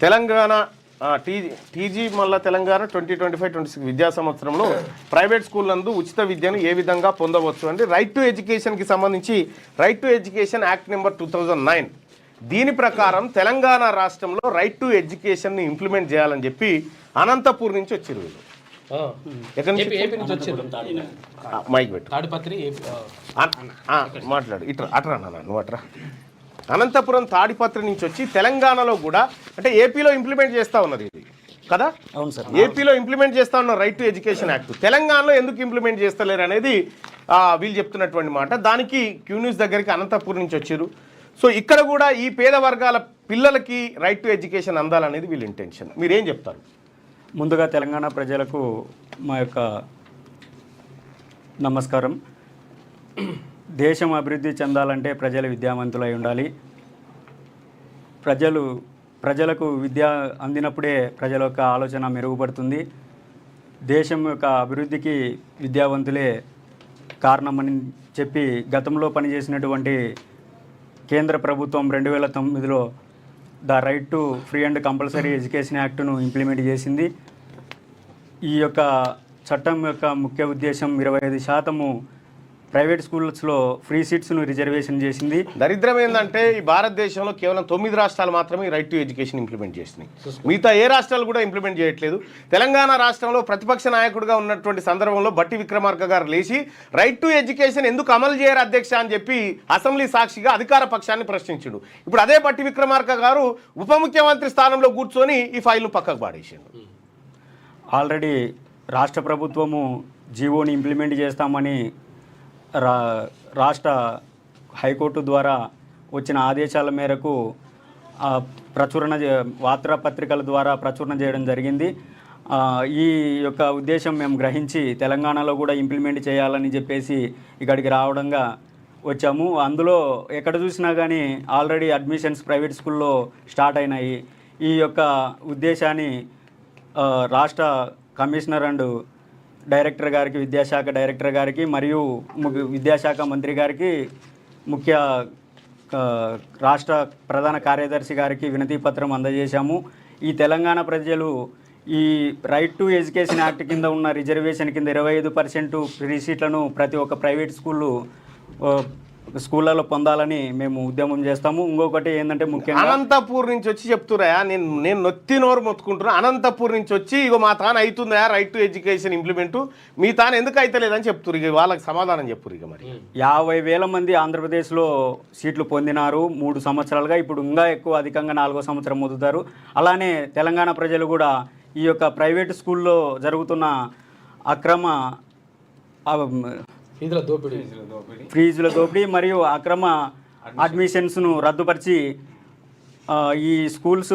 Telangana TG TG మళ్ళా Telangana twenty twenty five twenty six విద్యా సంవత్సరంలో ప్రైవేట్ స్కూల్ నందు ఉచిత విద్యను ఏ విధంగా పొందవచ్చు అంటే రైట్ టు ఎడ్యుకేషన్కి సంబంధించి right to education act number two thousand nine దీని ప్రకారం తెలంగాణ రాష్ట్రంలో రైట్ టు ఎడ్యుకేషన్ని ఇంప్లిమెంట్ చేయాలని చెప్పి అనంతపూర్ నుంచి వచ్చారు వీళ్ళు. ఎక్కడి నుంచి మైక్ పెట్టు. మాట్లాడు. ఇట్రా అట్రా నువ్వు అట్రా అనంతపురం తాడిపత్రి నుంచి వచ్చి తెలంగాణలో కూడా అంటే ఏపీలో ఇంప్లిమెంట్ చేస్తా ఉన్నది ఇది కదా? అవును సార్ ఏపీలో ఇంప్లిమెంట్ చేస్తా ఉన్న రైట్ టు ఎడ్యుకేషన్ యాక్ట్ తెలంగాణలో ఎందుకు ఇంప్లిమెంట్ చేస్తలేరు అనేది వీళ్ళు చెప్తున్నటువంటి మాట. దానికి క్యూ న్యూస్ దగ్గరికి అనంతపురం నుంచి వచ్చారు. సో ఇక్కడ కూడా ఈ పేద వర్గాల పిల్లలకి రైట్ టు ఎడ్యుకేషన్ అందాలనేది వీళ్ళ ఇంటెన్షన్ మీరేం చెప్తారు? ముందుగా తెలంగాణ ప్రజలకు మా యొక్క నమస్కారం. దేశం అభివృద్ధి చెందాలంటే ప్రజలు విద్యావంతులై ఉండాలి. ప్రజలు ప్రజలకు విద్య అందినప్పుడే ప్రజల యొక్క ఆలోచన మెరుగుపడుతుంది. దేశం యొక్క అభివృద్ధికి విద్యావంతులే కారణమని చెప్పి గతంలో పనిచేసినటువంటి కేంద్ర ప్రభుత్వం రెండు వేల తొమ్మిదిలో the right to free and compulsory education యాక్ట్ను implement చేసింది. ఈ యొక్క చట్టం యొక్క ముఖ్య ఉద్దేశం ఇరవై ఐదు శాతము ప్రైవేట్ స్కూల్స్లో ఫ్రీ సీట్స్ను రిజర్వేషన్ చేసింది. దరిద్రం ఏంటంటే ఈ భారతదేశంలో కేవలం తొమ్మిది రాష్ట్రాలు మాత్రమే రైట్ టు ఎడ్యుకేషన్ ఇంప్లిమెంట్ చేసినాయి మిగతా ఏ రాష్ట్రాలు కూడా ఇంప్లిమెంట్ చేయట్లేదు. తెలంగాణ రాష్ట్రంలో ప్రతిపక్ష నాయకుడిగా ఉన్నటువంటి సందర్భంలో బట్టి విక్రమార్క గారు లేచి రైట్ టు ఎడ్యుకేషన్ ఎందుకు అమలు చేయరు అధ్యక్ష? అని చెప్పి అసెంబ్లీ సాక్షిగా అధికార పక్షాన్ని ప్రశ్నించాడు. ఇప్పుడు అదే బట్టి విక్రమార్క గారు ఉప ముఖ్యమంత్రి స్థానంలో కూర్చొని ఈ ఫైల్ను పక్కకు పాడేసిండు ఆల్రెడీ రాష్ట్ర ప్రభుత్వము జీవోని ఇంప్లిమెంట్ చేస్తామని రా రాష్ట్ర హైకోర్టు ద్వారా వచ్చిన ఆదేశాల మేరకు ప్రచురణ వార్తాపత్రికల ద్వారా ప్రచురణ చేయడం జరిగింది. ఈ యొక్క ఉద్దేశం మేము గ్రహించి తెలంగాణలో కూడా ఇంప్లిమెంట్ చేయాలని చెప్పేసి ఇక్కడికి రావడంగా వచ్చాము. అందులో ఎక్కడ చూసినా కానీ ఆల్రెడీ అడ్మిషన్స్ ప్రైవేట్ స్కూల్లో స్టార్ట్ అయినాయి. ఈ యొక్క ఉద్దేశాన్ని రాష్ట్ర కమిషనర్ అండ్ డైరెక్టర్ గారికి విద్యాశాఖ డైరెక్టర్ గారికి మరియు ము- విద్యాశాఖ మంత్రి గారికి ముఖ్య రాష్ట్ర ప్రధాన కార్యదర్శి గారికి వినతి పత్రం అందజేశాము. ఈ తెలంగాణ ప్రజలు ఈ రైట్ టు ఎడ్యుకేషన్ యాక్ట్ కింద ఉన్న రిజర్వేషన్ కింద ఇరవై ఐదు పర్సెంట్ ఫ్రీ సీట్లను ప్రతి ఒక్క ప్రైవేట్ స్కూళ్ళు స్కూళ్ళలో పొందాలని మేము ఉద్యమం చేస్తాము. ఇంకొకటి ఏంటంటే ముఖ్యంగా అనంతపూర్ నుంచి వచ్చి చెప్తురాయా నేను నేను నొత్తి నోరు మొత్తుకుంటున్నా. అనంతపూర్ నుంచి వచ్చి ఇగో మా తాను అవుతుందా రైట్ టు ఎడ్యుకేషన్ ఇంప్లిమెంట్ మీ తాను ఎందుకు అయితలేదని చెప్తురు ఇక వాళ్ళకి సమాధానం చెప్పురు ఇక మరి. యాభై వేల మంది ఆంధ్రప్రదేశ్లో సీట్లు పొందినారు. మూడు సంవత్సరాలుగా ఇప్పుడు ఇంకా ఎక్కువ అధికంగా నాలుగో సంవత్సరం పొందుతారు అలానే తెలంగాణ ప్రజలు కూడా ఈ యొక్క ప్రైవేట్ స్కూల్లో జరుగుతున్న అక్రమ ఫీజుల దోపిడీ. ఫీజుల దోపిడీ. మరియు అక్రమ అడ్మిషన్స్ను రద్దుపరిచి ఈ స్కూల్స్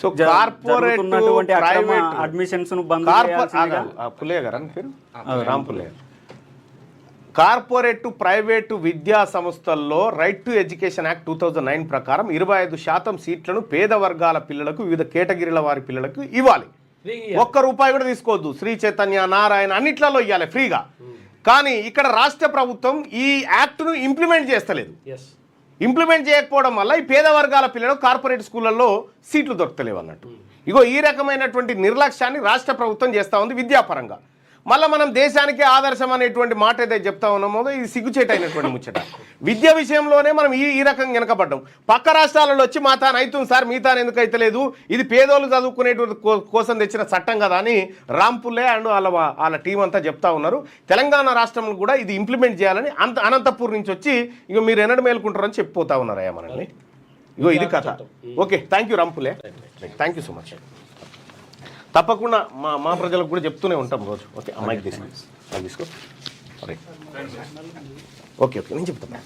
సో కార్పొరేట్ ప్రైవేట్ అడ్మిషన్స్ను బంద్ చేయాల్సిందిగా పుల్లయ్య గారు అని పేరు? రామ్ పుల్లయ్య. కార్పొరేట్ ప్రైవేటు విద్యా సంస్థల్లో right to education act two thousand nine ప్రకారం ఇరవై ఐదు శాతం సీట్లను పేద వర్గాల పిల్లలకు వివిధ కేటగిరీల వారి పిల్లలకు ఇవ్వాలి. ఒక్క రూపాయి కూడా తీసుకోవద్దు. శ్రీ చైతన్య నారాయణ అన్నిట్లలో ఇవ్వాలి ఫ్రీగా. కానీ ఇక్కడ రాష్ట్ర ప్రభుత్వం ఈ యాక్ట్ను ఇంప్లిమెంట్ చేస్తలేదు. ఇంప్లిమెంట్ చేయకపోవడం వల్ల ఈ పేద వర్గాల పిల్లలు కార్పొరేట్ స్కూళ్ళల్లో సీట్లు దొరకలేవు అన్నట్టు ఇగో ఈ రకమైనటువంటి నిర్లక్ష్యాన్ని రాష్ట్ర ప్రభుత్వం చేస్తూ ఉంది విద్యాపరంగా. మళ్ళీ మనం దేశానికే ఆదర్శం అనేటువంటి మాట ఏదైతే చెప్తా ఉన్నామో ఇది సిగ్గుచేటైనటువంటి ముచ్చట. విద్య విషయంలోనే మనం ఈ ఈ రకంగా వెనకబడ్డాం. పక్క రాష్ట్రాలలో వచ్చి మా తాను అవుతుంది సార్ మీ తాను ఎందుకు అయితలేదు? ఇది పేదోళ్ళు చదువుకునేటువంటి కోసం తెచ్చిన చట్టం కదా అని రాంపుల్లే అండ్ వాళ్ళ వాళ్ళ టీం అంతా చెప్తా ఉన్నారు. తెలంగాణ రాష్ట్రంలో కూడా ఇది ఇంప్లిమెంట్ చేయాలని అంత అనంతపూర్ నుంచి వచ్చి ఇక మీరు ఎన్నడ మేలుకుంటారని చెప్పిపోతా ఉన్నారయ్యా మనల్ని. ఇగో ఇది కథ. Okay thank you Rampule thank you so much తప్పకుండా మా మా ప్రజలకు కూడా చెప్తూనే ఉంటాం రోజు. ఓకే అమ్మాయికి తీసుకో. తీసుకో. ఓకే ఓకే నేను చెప్తాను.